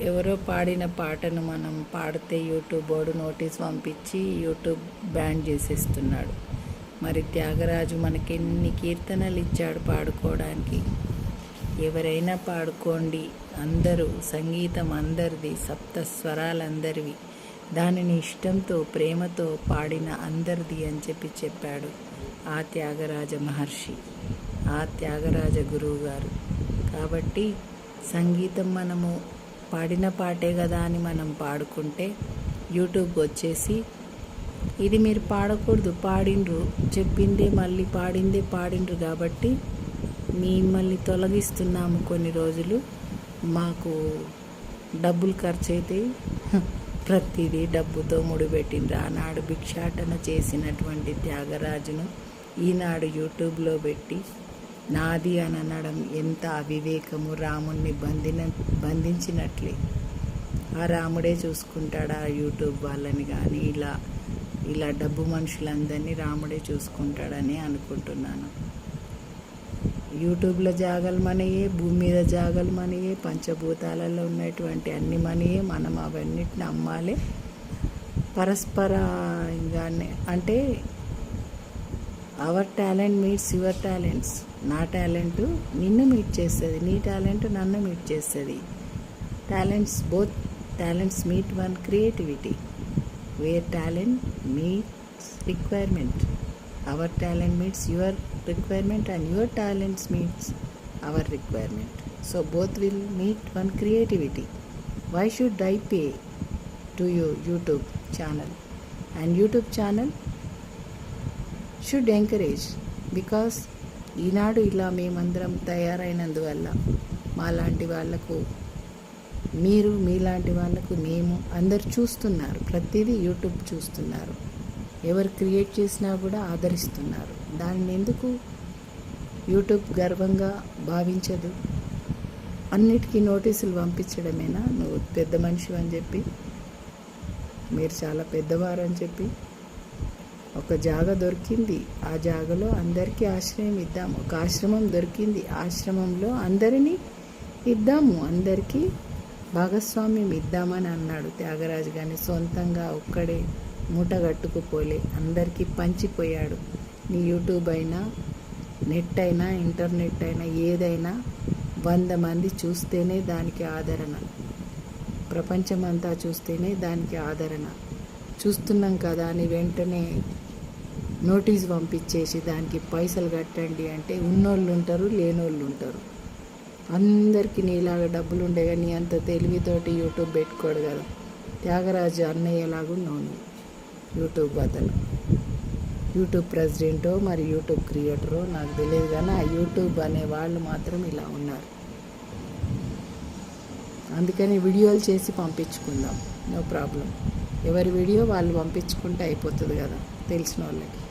ఎవరో పాడిన పాటను మనం పాడితే యూట్యూబ్ బోర్డు నోటీస్ పంపించి యూట్యూబ్ బ్యాన్ చేసేస్తున్నాడు. మరి త్యాగరాజు మనకి ఎన్ని కీర్తనలు ఇచ్చాడు పాడుకోవడానికి? ఎవరైనా పాడుకోండి. అందరూ సంగీతం అందరిది సప్త స్వరాలందరివి దానిని ఇష్టంతో ప్రేమతో పాడిన అందరిది అని చెప్పి చెప్పాడు ఆ త్యాగరాజ మహర్షి ఆ త్యాగరాజ గురువు గారు కాబట్టి సంగీతం మనము పాడిన పాటే కదా అని మనం పాడుకుంటే యూట్యూబ్ వచ్చేసి ఇది మీరు పాడకూడదు పాడిండ్రు చెప్పిందే మళ్ళీ పాడిందే పాడిండ్రు కాబట్టి మిమ్మల్ని తొలగిస్తున్నాము కొన్ని రోజులు. మాకు డబ్బులు ఖర్చు అవుతాయి ప్రతిదీ డబ్బుతో ముడిపెట్టిండ్రు. ఆనాడు భిక్షాటన చేసినటువంటి త్యాగరాజును ఈనాడు యూట్యూబ్లో పెట్టి నాది అని అనడం ఎంత అవివేకము రాముణ్ణి బంధిన బంధించినట్లే. ఆ రాముడే చూసుకుంటాడు ఆ యూట్యూబ్ వాళ్ళని కానీ ఇలా ఇలా డబ్బు మనుషులందరినీ రాముడే చూసుకుంటాడని అనుకుంటున్నాను. యూట్యూబ్లో జాగలు మనయే భూమి మీద జాగలు మనయే పంచభూతాలలో ఉన్నటువంటి అన్ని మనయే మనం అవన్నిటిని అమ్మాలి. పరస్పర అంటే our talent meets your talents నా టాలెంట్ నిన్ను మీట్ చేస్తుంది. నీ టాలెంట్ నన్ను మీట్ చేస్తుంది. Talents both talents meet one creativity where talent meets requirement our talent meets your requirement and your talents meets our requirement so both will meet one creativity why should I pay to you YouTube channel and YouTube channel should encourage because ఈనాడు ఇలా మేమందరం తయారైనందువల్ల మాలాంటి వాళ్ళకు మీరు మీలాంటి వాళ్ళకు మేము అందరు చూస్తున్నారు ప్రతిదీ యూట్యూబ్ చూస్తున్నారు. ఎవరు క్రియేట్ చేసినా కూడా ఆదరిస్తున్నారు. దాన్ని ఎందుకు యూట్యూబ్ గర్వంగా భావించదు? అన్నిటికీ నోటీసులు పంపించడమేనా? నువ్వు పెద్ద మనిషి అని చెప్పి మీరు చాలా పెద్దవారు అని చెప్పి ఒక జాగ దొరికింది. ఆ జాగలో అందరికీ ఆశ్రయం ఇద్దాము ఒక ఆశ్రమం దొరికింది. ఆశ్రమంలో అందరినీ ఇద్దాము. అందరికీ భాగస్వామ్యం ఇద్దామని అన్నాడు త్యాగరాజు కానీ సొంతంగా ఒక్కడే మూట కట్టుకుపోలే. అందరికీ పంచిపోయాడు. నీ యూట్యూబ్ అయినా నెట్ అయినా ఇంటర్నెట్ అయినా ఏదైనా వంద మంది చూస్తేనే దానికి ఆదరణ. ప్రపంచమంతా చూస్తేనే దానికి ఆదరణ. చూస్తున్నాం కదా అని వెంటనే నోటీస్ పంపించేసి దానికి పైసలు కట్టండి అంటే ఉన్నోళ్ళు ఉంటారు లేనోళ్ళు ఉంటారు. అందరికీ నీలాగా డబ్బులు ఉండే కానీ అంత తెలివితోటి యూట్యూబ్ పెట్టుకోడు కదా. త్యాగరాజు అన్నయ్యలాగా ఉన్నాను యూట్యూబ్ అతను. యూట్యూబ్ ప్రెసిడెంటో మరి యూట్యూబ్ క్రియేటరో నాకు తెలియదు కానీ ఆ యూట్యూబ్ అనే వాళ్ళు మాత్రం ఇలా ఉన్నారు. అందుకని వీడియోలు చేసి పంపించుకుందాం. No problem. ఎవరి వీడియో వాళ్ళు పంపించుకుంటే అయిపోతుంది కదా తెలిసిన వాళ్ళకి.